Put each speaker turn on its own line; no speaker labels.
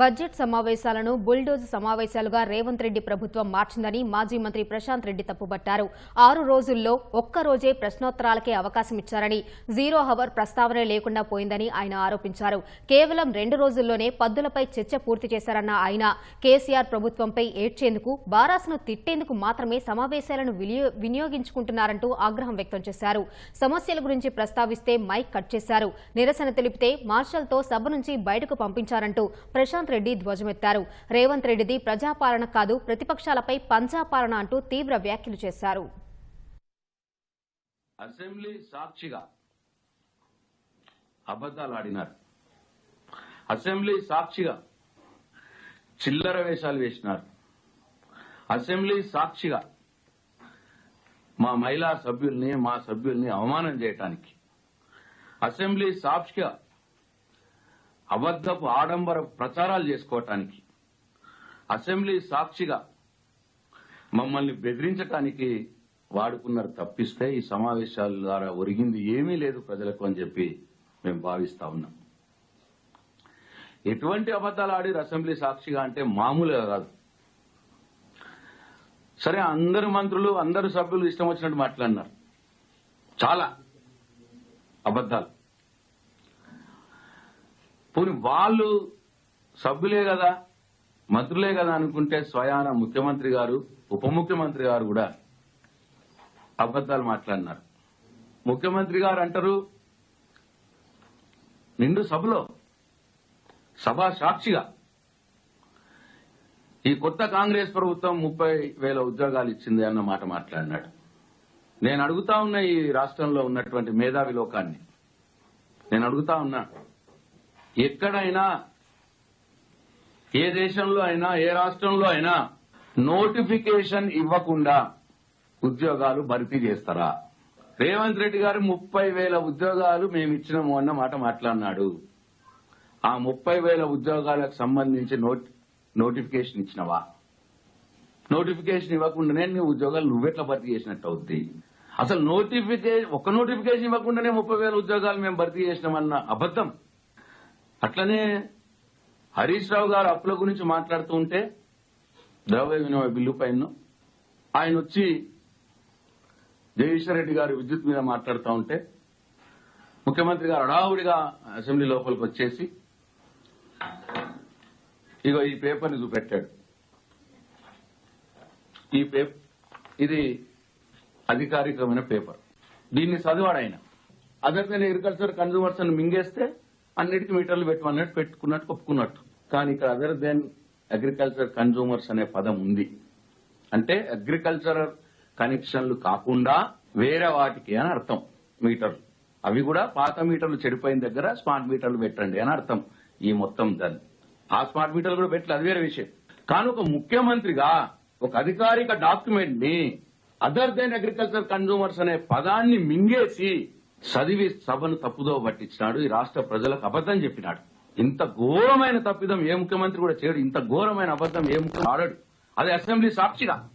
Budget సమావేశాలను bulldoze సమావేశాలుగా Revanth Reddy ప్రభుత్వం మార్చిందని మాజీ మంత్రి ప్రశాంత్ రెడ్డి తప్పుబట్టారు. ఆరు రోజుల్లో ఒక్క రోజే ప్రశ్నోత్తరాలకే అవకాశం ఇచ్చారని జీరో హవర్ ప్రస్తావనే లేకుండా పోయిందని ఆయన ఆరోపించారు. కేవలం రెండు రోజుల్లోనే పద్దులపై చర్చ పూర్తి చేశారన్న ఆయన కేసీఆర్ ప్రభుత్వంపై ఏడ్చేందుకు బారాసును తిట్టేందుకు మాత్రమే సమావేశాలను వినియోగించుకుంటున్నారంటూ ఆగ్రహం వ్యక్తం చేశారు. సమస్యల గురించి ప్రస్తావిస్తే మైక్ కట్ చేశారు. నిరసన తెలిపితే మార్షల్తో సభ నుంచి బయటకు పంపించారంటూ ప్రశాంత్ రెడ్డి ధ్వజమెత్తారు. రేవంత్ రెడ్డిది ప్రజాపాలన కాదు ప్రతిపక్షాలపై పంజాపాలన అంటూ తీవ్ర వ్యాఖ్యలు చేశారు.
అసెంబ్లీ సాక్షిగా అబద్దాలు ఆడినారు అసెంబ్లీ సాక్షిగా చిల్లర వేషాలు వేసినారు. అసెంబ్లీ సాక్షిగా మా మహిళా సభ్యుల్ని మా సభ్యుల్ని అవమానం చేయటానికి. అసెంబ్లీ సాక్షిగా అబద్దపు ఆడంబర ప్రచారాలు చేసుకోవటానికి అసెంబ్లీ సాక్షిగా మమ్మల్ని బెదిరించటానికి వాడుకున్నారు తప్పిస్తే ఈ సమావేశాల ద్వారా ఒరిగింది ఏమీ లేదు ప్రజలకు అని చెప్పి మేము భావిస్తా ఉన్నాం. ఎటువంటి అబద్దాలు ఆడారు అసెంబ్లీ సాక్షిగా అంటే మామూలుగా కాదు. సరే అందరు మంత్రులు అందరు సభ్యులు ఇష్టం వచ్చినట్టు మాట్లాడినారు. చాలా అబద్దాలు పోనీ వాళ్ళు సభ్యులే కదా మంత్రులే కదా అనుకుంటే స్వయాన ముఖ్యమంత్రి గారు ఉప ముఖ్యమంత్రి గారు కూడా అబద్దాలు మాట్లాడినారు. ముఖ్యమంత్రి గారు అంటారు నిండు సభలో సభా సాక్షిగా ఈ కొత్త కాంగ్రెస్ ప్రభుత్వం ముప్పై వేల ఉద్యోగాలు ఇచ్చింది అన్న మాట మాట్లాడినాడు. నేను అడుగుతా ఉన్న ఈ రాష్ట్రంలో ఉన్నటువంటి మేధావి లోకాన్ని నేను అడుగుతా ఉన్నా ఎక్కడైనా ఏ దేశంలో అయినా ఏ రాష్ట్రంలో అయినా నోటిఫికేషన్ ఇవ్వకుండా ఉద్యోగాలు భర్తీ చేస్తారా? రేవంత్ రెడ్డి గారు ముప్పై వేల ఉద్యోగాలు మేము ఇచ్చినాము అన్న మాట మాట్లాడినాడు. ఆ ముప్పై వేల ఉద్యోగాలకు సంబంధించి నోట్ నోటిఫికేషన్ ఇచ్చినవా? నోటిఫికేషన్ ఇవ్వకుండానే నీ ఉద్యోగాలు నువ్వెట్లా భర్తీ చేసినట్టు అవుద్ది? అసలు నోటిఫికేషన్ ఒక నోటిఫికేషన్ ఇవ్వకుండానే ముప్పై వేల ఉద్యోగాలు మేము భర్తీ చేసినామన్న అబద్దం అట్లనే హరీష్ రావు గారు అప్పుల గురించి మాట్లాడుతూ ఉంటే ద్రవ్య వినియోగ బిల్లు పైన ఆయన వచ్చి జగదీశ్వర్ రెడ్డి గారు విద్యుత్ మీద మాట్లాడుతూ ఉంటే ముఖ్యమంత్రి గారు అడావుడిగా అసెంబ్లీ లోపలికి వచ్చేసి ఇగో ఈ పేపర్ని చూపెట్టాడు. ఈ పేపర్ ఇది అధికారికమైన పేపర్. దీన్ని చదివాడు ఆయన. అదర్ దెన్ అగ్రికల్చర్ కన్సూమర్స్ మింగేస్తే అన్నిటికీ మీటర్లు పెట్టమన్నట్టు పెట్టుకున్నట్టు ఒప్పుకున్నట్టు. కానీ ఇక్కడ అదర్ దెన్ అగ్రికల్చర్ కన్జ్యూమర్స్ అనే పదం ఉంది. అంటే అగ్రికల్చర్ కనెక్షన్లు కాకుండా వేరే వాటికి అని అర్థం. మీటర్లు. అవి కూడా పాత మీటర్లు చెడిపోయిన దగ్గర స్మార్ట్ మీటర్లు పెట్టండి అని అర్థం ఈ మొత్తం దాన్ని. ఆ స్మార్ట్ మీటర్లు కూడా పెట్టలేదు అది వేరే విషయం. కానీ ఒక ముఖ్యమంత్రిగా ఒక అధికారిక డాక్యుమెంట్ని అదర్ దెన్ అగ్రికల్చర్ కన్జూమర్స్ అనే పదాన్ని మింగేసి చదివి సభను తప్పుదో పట్టించినాడు ఈ రాష్ట్ర ప్రజలకు అబద్దం చెప్పినాడు. ఇంత ఘోరమైన తప్పిదం ఏ ముఖ్యమంత్రి కూడా చేయడు ఇంత ఘోరమైన అబద్దం ఏ ముఖ్యమంత్రి ఆడాడు. అది అసెంబ్లీ సాక్షిగా.